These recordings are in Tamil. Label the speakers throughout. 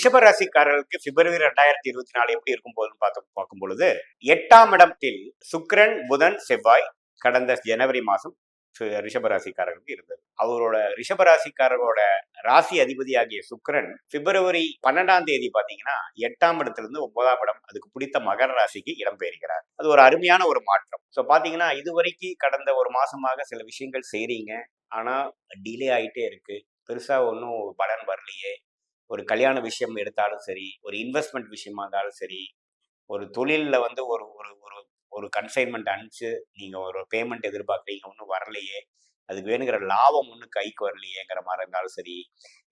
Speaker 1: ரிஷபராசிக்காரர்களுக்கு பிப்ரவரி ரெண்டாயிரத்தி இருபத்தி நாலு எப்படி இருக்கும் போதுன்னு பார்த்து பார்க்கும் பொழுது எட்டாம் இடத்தில் சுக்ரன் புதன் செவ்வாய் கடந்த ஜனவரி மாதம் ரிஷபராசிக்காரர்களுக்கு இருந்தது. அவரோட ரிஷபராசிக்காரர்களோட ராசி அதிபதியாகிய சுக்ரன் பிப்ரவரி பன்னெண்டாம் தேதி பாத்தீங்கன்னா எட்டாம் இடத்துல இருந்து ஒன்பதாம் இடம் அதுக்கு பிடித்த மகர ராசிக்கு இடம்பெயர்கிறார் அது ஒரு அருமையான ஒரு மாற்றம். ஸோ பாத்தீங்கன்னா இதுவரைக்கும் கடந்த ஒரு மாசமாக சில விஷயங்கள் செய்றீங்க. ஆனா டிலே ஆயிட்டே இருக்கு. பெருசா ஒன்றும் பலன் வரலையே. ஒரு கல்யாண விஷயம் எடுத்தாலும் சரி ஒரு இன்வெஸ்ட்மெண்ட் விஷயமா இருந்தாலும் சரி ஒரு தொழிலில் வந்து ஒரு ஒரு ஒரு ஒரு கன்சைன்மெண்ட் அனுப்பிச்சு நீங்கள் ஒரு பேமெண்ட் எதிர்பார்க்குறீங்க ஒன்றும் வரலையே அதுக்கு வேணுங்கிற லாபம் ஒன்றும் கைக்கு வரலையேங்கிற மாதிரி இருந்தாலும் சரி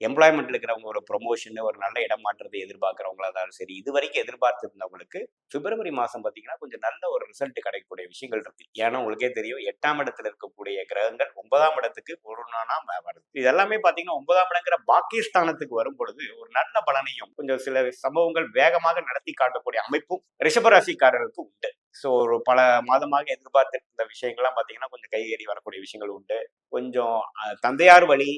Speaker 1: எம்ப்ளாய்மெண்ட்ல இருக்கிறவங்க ஒரு ப்ரொமோஷன் ஒரு நல்ல இடமாற்றத்தை எதிர்பார்க்குறவங்களா இருந்தாலும் சரி இது வரைக்கும் எதிர்பார்த்துருந்தவங்களுக்கு பிப்ரவரி மாதம் பார்த்தீங்கன்னா கொஞ்சம் நல்ல ஒரு ரிசல்ட் கிடைக்கக்கூடிய விஷயங்கள் இருக்கு. ஏன்னா உங்களுக்கே தெரியும் எட்டாம் இடத்துல இருக்கக்கூடிய கிரகங்கள் ஒன்பதாம் இடத்துக்கு கொரோனா வருது. இது எல்லாமே பார்த்தீங்கன்னா ஒன்பதாம் இடங்கிற பாகிஸ்தானத்துக்கு வரும் பொழுது ஒரு நல்ல பலனையும் கொஞ்சம் சில சம்பவங்கள் வேகமாக நடத்தி காட்டக்கூடிய அமைப்பும் ரிஷபராசிக்காரர்களுக்கு உண்டு. ஸோ ஒரு பல மாதமாக எதிர்பார்த்துட்டு இருந்த விஷயங்கள்லாம் பார்த்தீங்கன்னா கொஞ்சம் கையேறி வரக்கூடிய விஷயங்கள் உண்டு. கொஞ்சம் தந்தையார் வழி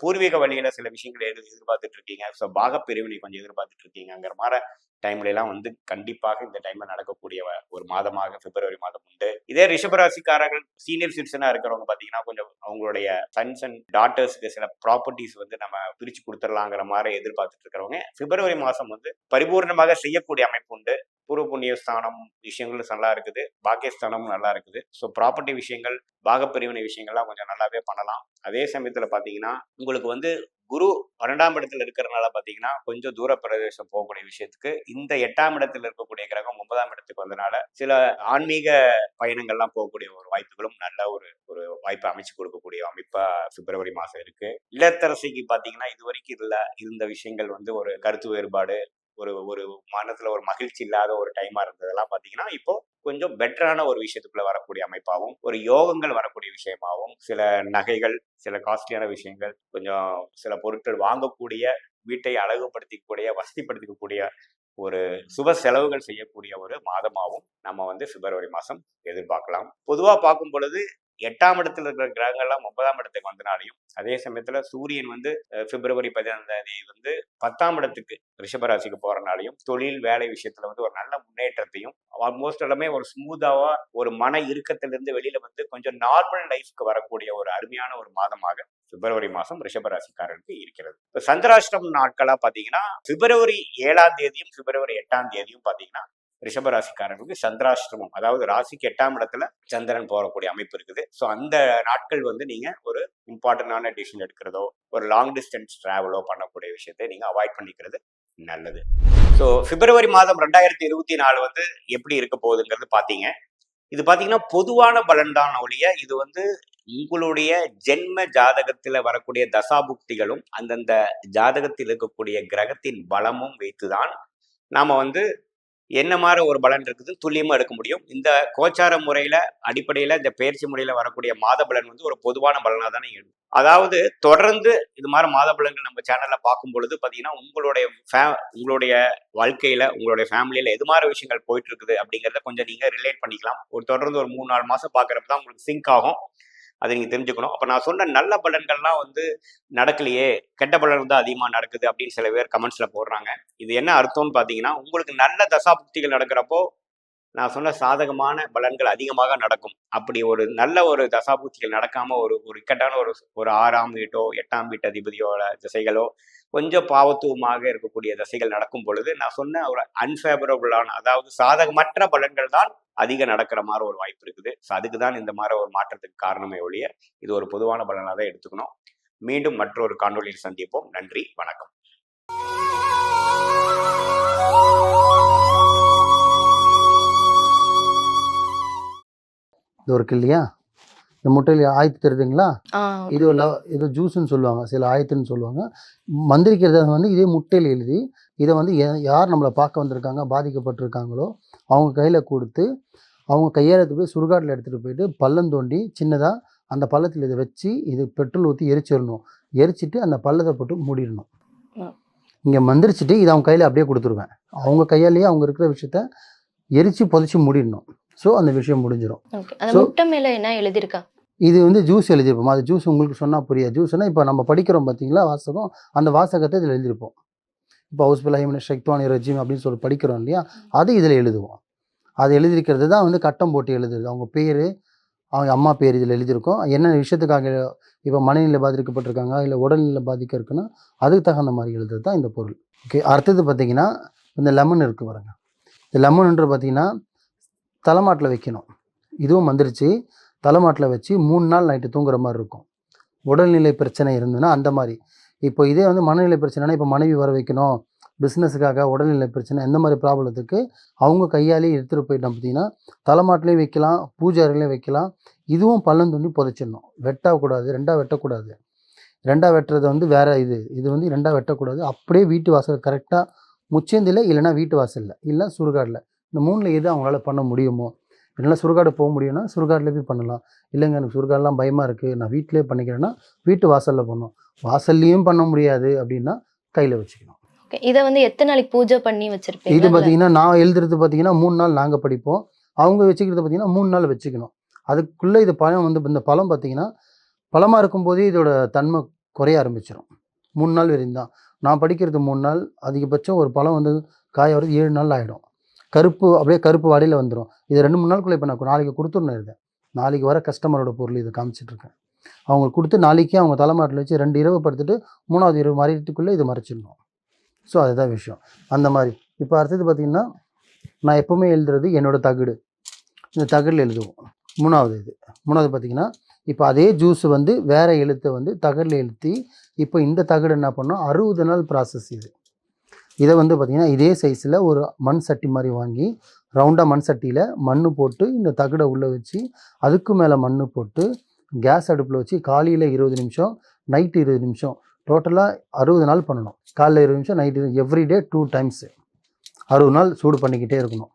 Speaker 1: பூர்வீக வழியில சில விஷயங்களை எதிர் எதிர்பார்த்துட்டு இருக்கீங்க ஸோ பாகப்பிரிவினை கொஞ்சம் எதிர்பார்த்துட்டு இருக்கீங்கிற மாதிரி டைம்ல எல்லாம் வந்து கண்டிப்பாக இந்த டைம்ல நடக்கக்கூடிய ஒரு மாதமாக பிப்ரவரி மாதம் உண்டு. இதே ரிஷபராசிக்காரர்கள் சீனியர் சிட்டிசனா இருக்கிறவங்க பாத்தீங்கன்னா கொஞ்சம் அவங்களுடைய சன்ஸ் அண்ட் டாட்டர்ஸ்க்கு சில ப்ராப்பர்ட்டிஸ் வந்து நம்ம பிரிச்சு கொடுத்துடலாங்கிற மாதிரி எதிர்பார்த்துட்டு இருக்கிறவங்க பிப்ரவரி மாசம் வந்து பரிபூர்ணமாக செய்யக்கூடிய அமைப்பு உண்டு. பூர்வ புண்ணிய ஸ்தானம் விஷயங்களும் நல்லா இருக்குது. பாக்கியஸ்தானமும் நல்லா இருக்குது. ஸோ ப்ராப்பர்ட்டி விஷயங்கள் பாகப்பிரிவினை விஷயங்கள்லாம் கொஞ்சம் நல்லாவே பண்ணலாம். அதே சமயத்தில் பார்த்தீங்கன்னா உங்களுக்கு வந்து குரு பன்னெண்டாம் இடத்துல இருக்கிறனால பார்த்தீங்கன்னா கொஞ்சம் தூர பிரதேசம் போகக்கூடிய விஷயத்துக்கு இந்த எட்டாம் இடத்துல இருக்கக்கூடிய கிரகம் ஒன்பதாம் இடத்துக்கு வந்தனால சில ஆன்மீக பயணங்கள்லாம் போகக்கூடிய ஒரு வாய்ப்புகளும் நல்ல ஒரு ஒரு வாய்ப்பை அமைச்சு கொடுக்கக்கூடிய அமைப்பா பிப்ரவரி மாதம் இருக்கு. இல்லத்தரசிக்கு பார்த்தீங்கன்னா இது வரைக்கும் இல்லை. இருந்த விஷயங்கள் வந்து ஒரு கருத்து வேறுபாடு ஒரு ஒரு மனத்துல ஒரு மகிழ்ச்சி இல்லாத ஒரு டைமா இருந்ததெல்லாம் பாத்தீங்கன்னா இப்போ கொஞ்சம் பெட்டரான ஒரு விஷயத்துக்குள்ள வரக்கூடிய அமைப்பாகவும் ஒரு யோகங்கள் வரக்கூடிய விஷயமாகவும் சில நகைகள் சில காஸ்ட்லியான விஷயங்கள் கொஞ்சம் சில பொருட்கள் வாங்கக்கூடிய வீட்டை அழகுபடுத்திக்கூடிய வசதிப்படுத்திக்கக்கூடிய ஒரு சுப செலவுகள் செய்யக்கூடிய ஒரு மாதமாகவும் நம்ம வந்து பிப்ரவரி மாதம் எதிர்பார்க்கலாம். பொதுவாக பார்க்கும் பொழுது எட்டாம் இடத்துல இருக்கிற கிரகங்கள்லாம் ஒன்பதாம் இடத்துக்கு வந்தனாலையும் அதே சமயத்துல சூரியன் வந்து பிப்ரவரி பதினைந்தாம் தேதி வந்து பத்தாம் இடத்துக்கு ரிஷபராசிக்கு போறனாலையும் தொழில் வேலை விஷயத்துல வந்து ஒரு நல்ல முன்னேற்றத்தையும் ஆல்மோஸ்ட் எல்லாமே ஒரு ஸ்மூத்தாவா ஒரு மன இறுக்கத்திலிருந்து வெளியில வந்து கொஞ்சம் நார்மல் லைஃப்க்கு வரக்கூடிய ஒரு அருமையான ஒரு மாதமாக பிப்ரவரி மாதம் ரிஷபராசிக்காரருக்கு இருக்கிறது. இப்போ சந்திராஷ்டம் நாட்களாக பார்த்தீங்கன்னா பிப்ரவரி ஏழாம் தேதியும் பிப்ரவரி எட்டாம் தேதியும் பார்த்தீங்கன்னா ரிஷபராசிக்காரர்களுக்கு சந்திராசிரமம் அதாவது ராசிக்கு எட்டாம் இடத்துல சந்திரன் போகக்கூடிய அமைப்பு இருக்குது. ஸோ அந்த நாட்கள் வந்து நீங்கள் ஒரு இம்பார்ட்டண்டான டிசிஷன் எடுக்கிறதோ ஒரு லாங் டிஸ்டன்ஸ் ட்ராவலோ பண்ணக்கூடிய விஷயத்தை நீங்கள் அவாய்ட் பண்ணிக்கிறது நல்லது. ஸோ பிப்ரவரி மாதம் ரெண்டாயிரத்தி இருபத்தி நாலு வந்து எப்படி இருக்க போகுதுங்கிறது பார்த்தீங்க. இது பார்த்தீங்கன்னா பொதுவான பலன் தான் ஒழிய இது வந்து உங்களுடைய ஜென்ம ஜாதகத்தில் வரக்கூடிய தசாபுக்திகளும் அந்தந்த ஜாதகத்தில் இருக்கக்கூடிய கிரகத்தின் பலமும் வைத்துதான் நாம் வந்து என்ன மாதிரி ஒரு பலன் இருக்குது துல்லியமாக எடுக்க முடியும். இந்த கோச்சார முறையில் அடிப்படையில் இந்த பயிற்சி முறையில் வரக்கூடிய மாத பலன் வந்து ஒரு பொதுவான பலனாக தானே இருக்கும் அதாவது தொடர்ந்து இது மாதிரி மாத பலன்கள் நம்ம சேனலில் பார்க்கும் பொழுது பார்த்தீங்கன்னா உங்களுடைய ஃபே உங்களுடைய வாழ்க்கையில் உங்களுடைய ஃபேமிலியில் எது மாதிரி விஷயங்கள் போயிட்டு இருக்குது அப்படிங்கிறத கொஞ்சம் நீங்கள் ரிலேட் பண்ணிக்கலாம். ஒரு தொடர்ந்து ஒரு மூணு நாலு மாதம் பார்க்குறப்ப தான் உங்களுக்கு சிங்க் ஆகும். அதை நீங்க தெரிஞ்சுக்கணும். அப்ப நான் சொன்ன நல்ல பலன்கள்லாம் வந்து நடக்கலையே கெட்ட பலன் தான் அதிகமா நடக்குது அப்படின்னு சில பேர் கமெண்ட்ஸ்ல போடுறாங்க. இது என்ன அர்த்தம்னு பாத்தீங்கன்னா உங்களுக்கு நல்ல தசாபுக்திகள் நடக்கிறப்போ நான் சொன்ன சாதகமான பலன்கள் அதிகமாக நடக்கும். அப்படி ஒரு நல்ல ஒரு தசாபூச்சிகள் நடக்காம ஒரு ஒரு இக்கட்டான ஒரு ஒரு ஆறாம் வீட்டோ எட்டாம் வீட்டு அதிபதியோட திசைகளோ கொஞ்சம் பாவத்துவமாக இருக்கக்கூடிய திசைகள் நடக்கும் பொழுது நான் சொன்ன ஒரு அன்ஃபேவரபுளான அதாவது சாதகமற்ற பலன்கள் தான் அதிகம் நடக்கிற மாதிரி ஒரு வாய்ப்பு இருக்குது. ஸோ அதுக்கு தான் இந்த மாதிரி ஒரு மாற்றத்துக்கு காரணமே ஒழிய இது ஒரு பொதுவான பலனாக தான் எடுத்துக்கணும். மீண்டும் மற்றொரு காணொளியில் சந்திப்போம். நன்றி வணக்கம்.
Speaker 2: இது இருக்கு இல்லையா இந்த முட்டையில் ஆயத்து தெரியுதுங்களா
Speaker 3: ஆ
Speaker 2: இது இது ஜூஸ்ன்னு சொல்லுவாங்க. சில ஆயத்துன்னு சொல்லுவாங்க. மந்திரிக்கிறத வந்து இதே முட்டையில் எழுதி இதை வந்து யார் நம்மளை பார்க்க வந்திருக்காங்க பாதிக்கப்பட்டிருக்காங்களோ அவங்க கையில் கொடுத்து அவங்க கையாளத்து போய் சுடுகாட்டில் எடுத்துகிட்டு போயிட்டு பள்ளம் தோண்டி சின்னதாக அந்த பள்ளத்தில் இதை வச்சு இது பெட்ரோல் ஊற்றி எரிச்சிடணும் எரிச்சிட்டு அந்த பள்ளத்தை போட்டு மூடிடணும். இங்கே மந்திரிச்சிட்டு இதை அவங்க கையில் அப்படியே கொடுத்துருவேன். அவங்க கையாலேயே அவங்க இருக்கிற விஷயத்த எரித்து புதைச்சி மூடிடணும். ஸோ அந்த விஷயம் முடிஞ்சிடும்
Speaker 3: முட்டை மேல என்ன எழுதிருக்கா
Speaker 2: இது வந்து ஜூஸ் எழுதியிருப்போம். அது ஜூஸ் உங்களுக்கு சொன்னால் புரியாது. ஜூஸ்னால் இப்போ நம்ம படிக்கிறோம் பார்த்தீங்களா வாசகம்? அந்த வாசகத்தை இதில் எழுதியிருப்போம். இப்போ ஹவுஸ் பில் ஷெக்வானி ரஜிம் அப்படின்னு சொல்லி படிக்கிறோம் இல்லையா? அது இதில் எழுதுவோம். அது எழுதியிருக்கிறது தான் வந்து கட்டம் போட்டு எழுதுறது. அவங்க பேர் அவங்க அம்மா பேர் இதில் எழுதியிருக்கோம். என்ன விஷயத்துக்காக இப்போ மனநிலை பாதிக்கப்பட்டிருக்காங்க இல்லை உடல்நிலை பாதிக்க இருக்குன்னா அதுக்கு தகுந்த மாதிரி எழுதுறது தான் இந்த பொருள். ஓகே அடுத்தது பார்த்தீங்கன்னா இந்த லெமன் இருக்குது பாருங்க. இந்த லெமன்ன்ற பார்த்தீங்கன்னா தலைமாட்டில் வைக்கணும். இதுவும் வந்துருச்சு. தலைமாட்டில் வச்சு மூணு நாள் நைட்டு தூங்குற மாதிரி இருக்கும். உடல்நிலை பிரச்சனை இருந்ததுன்னா அந்த மாதிரி. இப்போ இதே வந்து மனநிலை பிரச்சனைனா இப்போ மனைவி வர வைக்கணும். பிஸ்னஸுக்காக உடல்நிலை பிரச்சனை எந்த மாதிரி ப்ராப்ளத்துக்கு அவங்க கையாலேயே எடுத்துகிட்டு போயிட்டோம் பார்த்தீங்கன்னா தலைமாட்டிலையும் வைக்கலாம் பூஜை வைக்கலாம். இதுவும் பள்ளம் தோண்டி புதைச்சிடணும். வெட்டக்கூடாது ரெண்டாக வெட்டக்கூடாது. ரெண்டாக வெட்டுறது வந்து வேறு இது. இது வந்து ரெண்டாக வெட்டக்கூடாது. அப்படியே வீட்டு வாசல் கரெக்டாக முச்சந்தில் இல்லைன்னா வீட்டு வாசலில். இல்லை சுடுகாடில் இந்த மூணில் எது அவங்களால பண்ண முடியுமோ என்னால் சுடுகாடு போக முடியும்னா சுடுகாட்டில் போய் பண்ணலாம். இல்லைங்க எனக்கு சுடுகாடெலாம் பயமாக இருக்குது நான் வீட்டிலே பண்ணிக்கிறேன்னா வீட்டு வாசலில் பண்ணணும் வாசல்லையும் பண்ண முடியாது அப்படின்னா கையில் வச்சுக்கணும்.
Speaker 3: ஓகே இதை வந்து எத்தனை நாளைக்கு பூஜை பண்ணி
Speaker 2: இது
Speaker 3: வச்சிருப்பீங்க
Speaker 2: பார்த்தீங்கன்னா நான் எழுதுறது பார்த்தீங்கன்னா மூணு நாள் நாங்கள் படிப்போம். அவங்க வச்சுக்கிறது பார்த்தீங்கன்னா மூணு நாள் வச்சுக்கணும். அதுக்குள்ளே இது பழம் வந்து இந்த பழம் பார்த்தீங்கன்னா பழமாக இருக்கும்போதே இதோட தன்மை குறைய ஆரம்பிச்சிடும் மூணு நாள் வரையும் தான் நான் படிக்கிறது மூணு நாள். அதிகபட்சம் ஒரு பழம் வந்து காய வரது ஏழு நாள் ஆகிடும் கருப்பு அப்படியே கருப்பு வாடையில் வந்துடும் இது ரெண்டு மூணு நாளுக்குள்ளே இப்போ நான் நாளைக்கு கொடுத்துடணும் இதை. நாளைக்கு வர கஸ்டமரோட பொருள் இதை காமிச்சிட்ருக்கேன். அவங்களுக்கு கொடுத்து நாளைக்கே அவங்க தலைமாட்டில் வச்சு ரெண்டு இரவு படுத்துட்டு மூணாவது இரவு மறையத்துக்குள்ளே இது மறைச்சிடணும். ஸோ அதுதான் விஷயம். அந்த மாதிரி. இப்போ அடுத்தது பார்த்திங்கன்னா நான் எப்போவுமே எழுதுறது என்னோட தகடு. இந்த தகடில் எழுதுவோம். மூணாவது இது. மூணாவது பார்த்திங்கன்னா இப்போ அதே ஜூஸ் வந்து வேறு எழுத்தை வந்து தகடில் எழுத்தி இப்போ இந்த தகடு என்ன பண்ணோம்? அறுபது நாள் ப்ராசஸ் இது. இதை வந்து பார்த்திங்கன்னா இதே சைஸில் ஒரு மண் சட்டி மாதிரி வாங்கி ரவுண்டாக மண் சட்டியில் மண் போட்டு இந்த தகடை உள்ளே வச்சு அதுக்கு மேலே மண் போட்டு கேஸ் அடுப்பில் வச்சு காலையில் இருபது நிமிஷம் நைட்டு இருபது நிமிஷம். டோட்டலாக அறுபது நாள் பண்ணணும். காலையில் இருபது நிமிஷம் நைட்டு எவ்ரிடே டூ டைம்ஸு அறுபது நாள் சூடு பண்ணிக்கிட்டே இருக்கணும்.